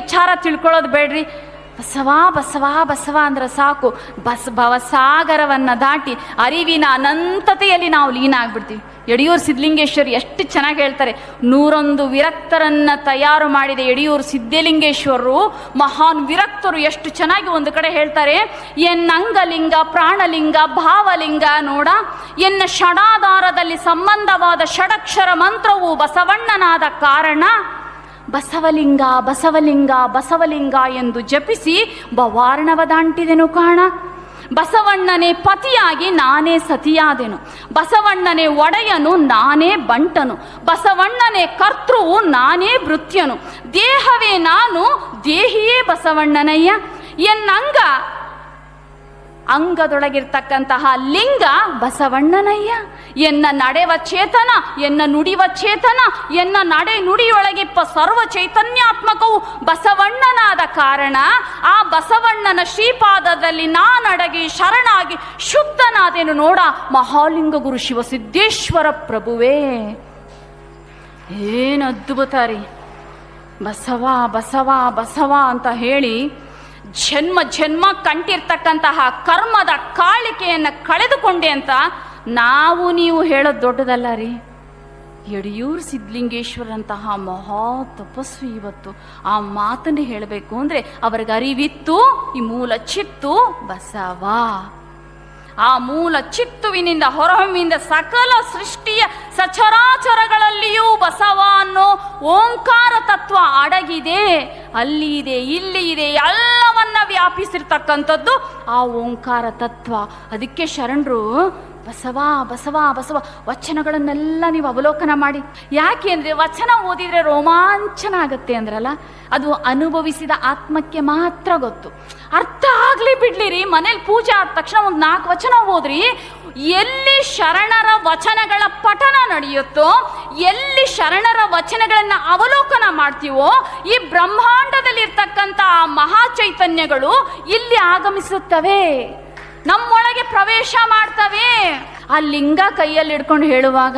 ವಿಚಾರ ತಿಳ್ಕೊಳ್ಳೋದು ಬೇಡ್ರಿ. ಬಸವ ಬಸವ ಬಸವ ಅಂದ್ರೆ ಸಾಕು. ಬಸ್, ಭವಸಾಗರವನ್ನು ದಾಟಿ ಅರಿವಿನ ಅನಂತತೆಯಲ್ಲಿ ನಾವು ಲೀನ ಆಗ್ಬಿಡ್ತೀವಿ. ಯಡಿಯೂರು ಸಿದ್ಧಲಿಂಗೇಶ್ವರಿ ಎಷ್ಟು ಚೆನ್ನಾಗಿ ಹೇಳ್ತಾರೆ. ನೂರೊಂದು ವಿರಕ್ತರನ್ನು ತಯಾರು ಮಾಡಿದ ಯಡಿಯೂರು ಸಿದ್ಧಲಿಂಗೇಶ್ವರರು ಮಹಾನ್ ವಿರಕ್ತರು ಎಷ್ಟು ಚೆನ್ನಾಗಿ ಒಂದು ಕಡೆ ಹೇಳ್ತಾರೆ. ಎನ್ನ ಅಂಗಲಿಂಗ, ಪ್ರಾಣಲಿಂಗ, ಭಾವಲಿಂಗ ನೋಡ. ಎನ್ನ ಷಡಾಧಾರದಲ್ಲಿ ಸಂಬಂಧವಾದ ಷಡಕ್ಷರ ಮಂತ್ರವು ಬಸವಣ್ಣನಾದ ಕಾರಣ ಬಸವಲಿಂಗ ಬಸವಲಿಂಗ ಬಸವಲಿಂಗ ಎಂದು ಜಪಿಸಿ ಬವಾರ್ಣವ ದಾಂಟಿದೆನು ಕಾಣ. ಬಸವಣ್ಣನೇ ಪತಿಯಾಗಿ ನಾನೇ ಸತಿಯಾದೆನು. ಬಸವಣ್ಣನೇ ಒಡೆಯನು ನಾನೇ ಬಂಟನು. ಬಸವಣ್ಣನೇ ಕರ್ತೃವು ನಾನೇ ಭೃತ್ಯನು. ದೇಹವೇ ನಾನು ದೇಹಿಯೇ ಬಸವಣ್ಣನಯ್ಯ. ಎನ್ನಂಗ ಅಂಗದೊಳಗಿರ್ತಕ್ಕಂತಹ ಲಿಂಗ ಬಸವಣ್ಣನಯ್ಯ, ಎನ್ನ ನಡೆವ ಚೇತನ, ಎನ್ನ ನುಡಿವ ಚೇತನ, ಎನ್ನ ನಡೆ ನುಡಿಯೊಳಗಿಪ್ಪ ಸರ್ವ ಚೈತನ್ಯಾತ್ಮಕವು ಬಸವಣ್ಣನಾದ ಕಾರಣ, ಆ ಬಸವಣ್ಣನ ಶ್ರೀಪಾದದಲ್ಲಿ ನಾನಡಗಿ ಶರಣಾಗಿ ಶುದ್ಧನಾದೇನು ನೋಡ ಮಹಾಲಿಂಗ ಗುರು ಶಿವಸಿದ್ದೇಶ್ವರ ಪ್ರಭುವೇ. ಏನು ಅದ್ಭುತ ರೀ. ಬಸವ ಬಸವ ಬಸವ ಅಂತ ಹೇಳಿ ಜನ್ಮ ಜನ್ಮ ಕಂಟಿರ್ತಕ್ಕಂತಹ ಕರ್ಮದ ಕಾಳಿಕೆಯನ್ನು ಕಳೆದುಕೊಂಡೆ ಅಂತ ನಾವು ನೀವು ಹೇಳೋದು ದೊಡ್ಡದಲ್ಲ ರೀ. ಯಡಿಯೂರು ಸಿದ್ಧಲಿಂಗೇಶ್ವರಂತಹ ಮಹಾ ತಪಸ್ವಿ ಇವತ್ತು. ಆ ಮಾತನ್ನು ಹೇಳಬೇಕು ಅಂದರೆ ಅವರಿಗೆ ಅರಿವಿತ್ತು, ಈ ಮೂಲ ಚಿತ್ತು ಬಸವ. ಆ ಮೂಲ ಚಿತ್ತುವಿನಿಂದ ಹೊರಹೊಮ್ಮಿಂದ ಸಕಲ ಸೃಷ್ಟಿಯ ಸಚರಾಚರಗಳಲ್ಲಿಯೂ ಬಸವ ಅನ್ನೋ ಓಂಕಾರ ತತ್ವ ಅಡಗಿದೆ. ಅಲ್ಲಿ ಇದೆ, ಇಲ್ಲಿ ಇದೆ ಎಲ್ಲವನ್ನ ವ್ಯಾಪಿಸಿರ್ತಕ್ಕಂಥದ್ದು ಆ ಓಂಕಾರ ತತ್ವ. ಅದಕ್ಕೆ ಶರಣರು, ಬಸವ ಬಸವ ಬಸವ, ವಚನಗಳನ್ನೆಲ್ಲ ನೀವು ಅವಲೋಕನ ಮಾಡಿ. ಯಾಕೆ ಅಂದರೆ ವಚನ ಓದಿದರೆ ರೋಮಾಂಚನ ಆಗುತ್ತೆ ಅಂದ್ರಲ್ಲ? ಅದು ಅನುಭವಿಸಿದ ಆತ್ಮಕ್ಕೆ ಮಾತ್ರ ಗೊತ್ತು. ಅರ್ಥ ಆಗಲಿ ಬಿಡ್ಲಿರಿ, ಮನೇಲಿ ಪೂಜೆ ಆದ ತಕ್ಷಣ ಒಂದು ನಾಲ್ಕು ವಚನ ಓದ್ರಿ, ಎಲ್ಲಿ ಶರಣರ ವಚನಗಳ ಪಠನ ನಡೆಯುತ್ತೋ, ಎಲ್ಲಿ ಶರಣರ ವಚನಗಳನ್ನು ಅವಲೋಕನ ಮಾಡ್ತೀವೋ, ಈ ಬ್ರಹ್ಮಾಂಡದಲ್ಲಿರ್ತಕ್ಕಂಥ ಆ ಮಹಾ ಚೈತನ್ಯಗಳು ಇಲ್ಲಿ ಆಗಮಿಸುತ್ತವೆ. ನಮ್ಮೊಳಗೆ ಪ್ರವೇಶ ಮಾಡ್ತವೆ. ಆ ಲಿಂಗ ಕೈಯಲ್ಲಿ ಹಿಡ್ಕೊಂಡು ಹೇಳುವಾಗ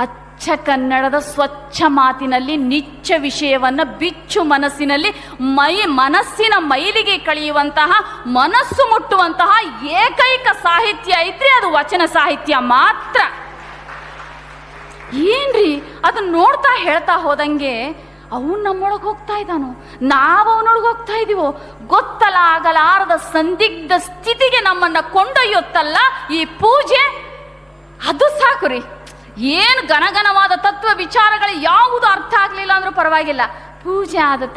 ಅಚ್ಚ ಕನ್ನಡದ ಸ್ವಚ್ಛ ಮಾತಿನಲ್ಲಿ, ನಿಚ್ಚ ವಿಷಯವನ್ನು ಬಿಚ್ಚು ಮನಸ್ಸಿನಲ್ಲಿ, ಮೈ ಮನಸ್ಸಿನ ಮೈಲಿಗೆ ಕಳೆಯುವಂತಹ, ಮನಸ್ಸು ಮುಟ್ಟುವಂತಹ ಏಕೈಕ ಸಾಹಿತ್ಯ ಇದ್ರೆ ಅದು ವಚನ ಸಾಹಿತ್ಯ ಮಾತ್ರ. ಏನ್ರಿ? ಅದನ್ನ ನೋಡ್ತಾ ಹೇಳ್ತಾ ಹೋದಂಗೆ ಅವನು ನಮ್ಮೊಳಗೆ ಹೋಗ್ತಾ ಇದ್ದಾನೋ? ನಾವು ಅವನೊಳಗೆ ಹೋಗ್ತಾ ಇದೀವೋ? ಗೊತ್ತಲ್ಲ ಆಗಲಾರದ ಸಂದಿಗ್ಧ ಸ್ಥಿತಿಗೆ ನಮ್ಮನ್ನ ಕೊಂಡೊಯ್ಯುತ್ತಲ್ಲ ಈ ಪೂಜೆ? ಅದು ಸಾಕು ರೀ. ಏನು ಘನಘನವಾದ ತತ್ವ ವಿಚಾರಗಳು ಯಾವುದು ಅರ್ಥ ಆಗಲಿಲ್ಲ ಅಂದ್ರೂ ಪರವಾಗಿಲ್ಲ. ಪೂಜೆ ಆದ